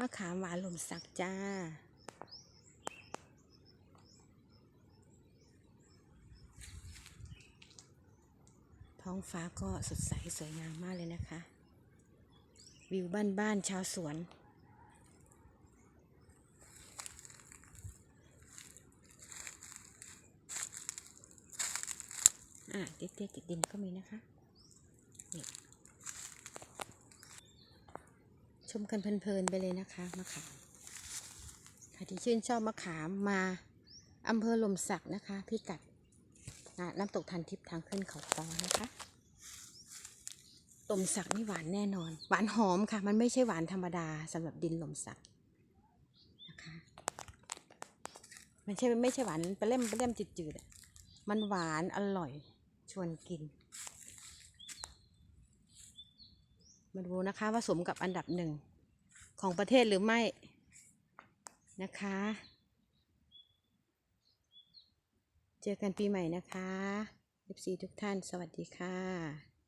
มะขามหวานหล่มสักจ้า ท้องฟ้าก็สดใสสวยงามมากเลยนะคะ วิวบ้านๆชาวสวนอะเด็กๆติดดินก็มีนะคะนี่ ชมกันเพลินๆไปเลยนะคะมะขามใครที่ชื่นชอบมะขามมาอำเภอลมสักนะคะ พิกัดน้ำตกทันทิพย์ทางขึ้นเขาตอนะคะลมสักนี่หวานแน่นอน หวานหอมค่ะ มันไม่ใช่หวานธรรมดาสำหรับดินลมสักนะคะมันใช่ไม่ใช่หวานไปเล่มไปเล่มจืดๆอะมันหวานอร่อยชวนกินมาดูนะคะว่าสมกับอันดับหนึ่ง ของประเทศหรือไม่นะคะ เจอกันปีใหม่นะคะ FC ทุกท่านสวัสดีค่ะ